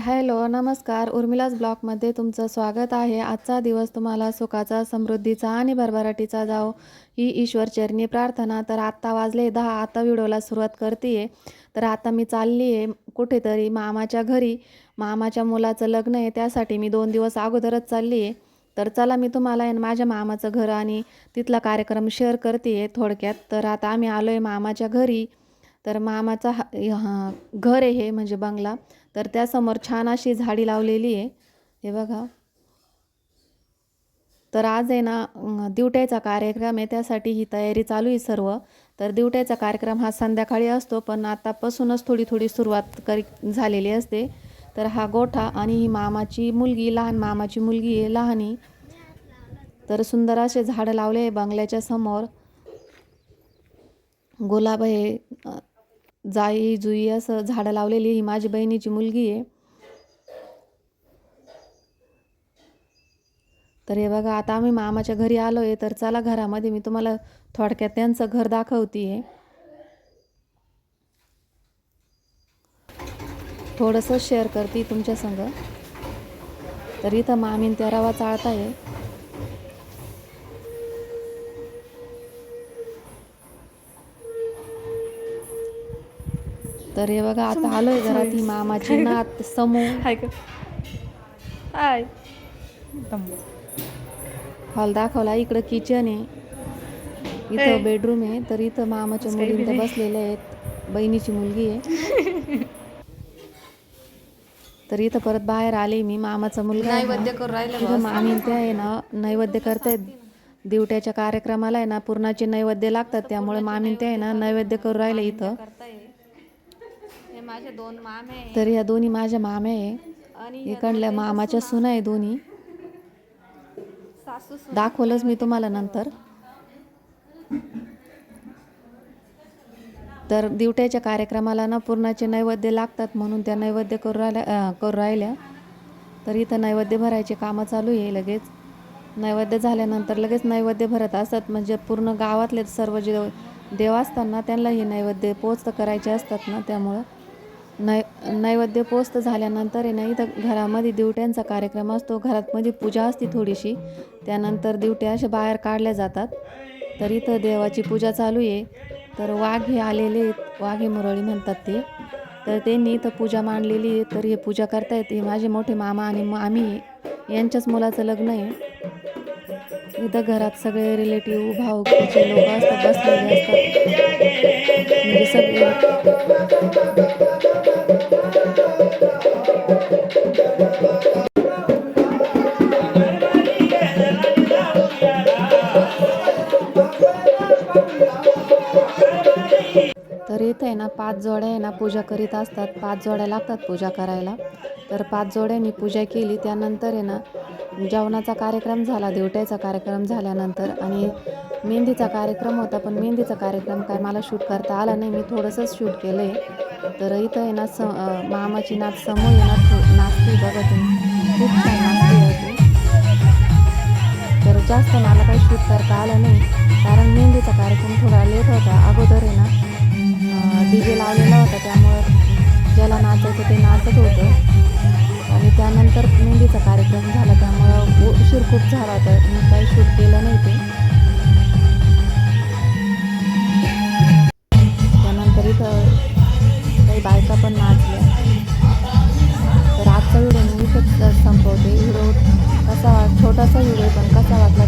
Hello नमस्कार. उर्मिलाज ब्लॉगमध्ये तुमचं स्वागत आहे. आजचा दिवस तुम्हाला सुखाचा समृद्धीचा आणि भरभराटीचा जाओ. ही ईश्वरचरणी प्रार्थना. तर आत्ता वाजले दहा. आता व्हिडिओला सुरुवात करते आहे तर आता मी चालली आहे कुठेतरी मामाच्या घरी. मामाच्या मुलाचं लग्न आहे. त्यासाठी मी दोन दिवस अगोदरच चालली आहे तर चला मी तुम्हाला आहे माझ्या मामाचं घर आणि तिथला कार्यक्रम शेअर करते आहे थोडक्यात. तर आता आम्ही आलो आहे मामाच्या घरी. तर मामाचा हा घर आहे हे म्हणजे बंगला. तर त्यासमोर छान अशी झाडी लावलेली आहे. हे बघा. तर आज आहे ना दिवट्याचा कार्यक्रम आहे. त्यासाठी ही तयारी चालू आहे सर्व. तर दिवट्याचा कार्यक्रम हा संध्याकाळी असतो पण आतापासूनच थोडी थोडी सुरुवात करी झालेली असते. तर हा गोठा आणि ही मामाची मुलगी लहान मामाची मुलगी आहे लहानी तर सुंदर असे झाडं लावले आहे बंगल्याच्या समोर. गुलाब आहे जाई जुई असं झाडं लावलेली ही माझी बहिणीची मुलगी आहे. तर हे बघा आता आम्ही मामाच्या घरी आलो आहे तर चला घरामध्ये मी तुम्हाला थोडक्यात त्यांचं घर दाखवते आहे थोडंसं शेअर करते तुमच्या संग. तर इथं मामीन त्या रवा चाळता आहे तर हे बघा आता आलोय घरात ही मामाची नात समू हाय का हाय. हॉल दाखवला इकडं किचन आहे. हे. इथं बेडरूम आहे. तर इथं मामाच्या मुली इथं. बसलेल्या आहेत. बहिणीची मुलगी आहे. तर इथं परत बाहेर आले मी. मामाचा मुलगा. नैवेद्य करून राहिलं मामी ते आहे ना. नैवेद्य करतायत. दिवट्याच्या कार्यक्रमाला आहे ना. पूर्णाचे नैवेद्य लागतात. त्यामुळे मामी ते आहे ना. नैवेद्य करू राहिले इथं. करताय हे माझे दोन मामे तर ह्या दोन्ही माझ्या माम्या आहे. इकडल्या मामाच्या सुना आहे दोन्ही. सासू दाखवलंच मी तुम्हाला नंतर. तर दिवट्याच्या कार्यक्रमाला ना पूर्णाचे नैवेद्य लागतात म्हणून त्या नैवेद्य करू राहिल्या करू राहिल्या. तर इथं नैवेद्य भरायचे कामं चालू आहे लगेच. नैवेद्य झाल्यानंतर लगेच नैवेद्य भरत असतात. म्हणजे पूर्ण गावातले सर्व जे देव असतात ना त्यांना हे नैवेद्य पोचत करायचे असतात ना त्यामुळं. नै नैवेद्य पोस्त झाल्यानंतर आहे ना इथं घरामध्ये दिवट्यांचा कार्यक्रम असतो. घरात म्हणजे पूजा असते थोडीशी. त्यानंतर दिवट्या अशा बाहेर काढल्या जातात. तर इथं देवाची पूजा चालू आहे. तर वाघ हे आलेले आहेत. हे मुरळी म्हणतात ते. तर त्यांनी इथं पूजा मांडलेली आहे. तर हे पूजा करतायत. हे माझे मोठे मामा आणि मामी यांच्याच मुलाचं लग्न आहे. इथं घरात सगळे रिलेटिव्ह जे लोक असतात बसलेले असतात. म्हणजे सगळे. तर इथं आहे ना पाच जोड्या आहे ना पूजा करीत असतात. पाच जोड्या लागतात पूजा करायला. तर पाच जोड्यांनी पूजा केली त्यानंतर आहे ना जेवणाचा कार्यक्रम झाला दिवट्याचा कार्यक्रम झाल्यानंतर आणि मेहंदीचा कार्यक्रम होता पण मेहंदीचा कार्यक्रम काय मला शूट करता आला नाही. मी थोडंसंच शूट केलं आहे तर इथं आहे ना स मामाची नाच समोर येणार नाचते बघा तुम्ही. खूप छान नाचते होती तर जास्त मला काही शूट करता आलं नाही कारण मेहंदीचा कार्यक्रम थोडा लेट होता. अगोदर आहे ना डी जे लावलेला होता त्यामुळं ज्याला नाचायचं ते नाचत होतं. आणि त्यानंतर मेहंदीचा कार्यक्रम झाला त्यामुळं उशीर खूप झाला होता. मी काही शूट केलं नाही ते त्यानंतर इथं काही बायका पण नाचल्या. तर आजचा व्हिडिओ मी इथंच संपवते. व्हिडिओ कसा छोटासा व्हिडिओ पण कसा वाटला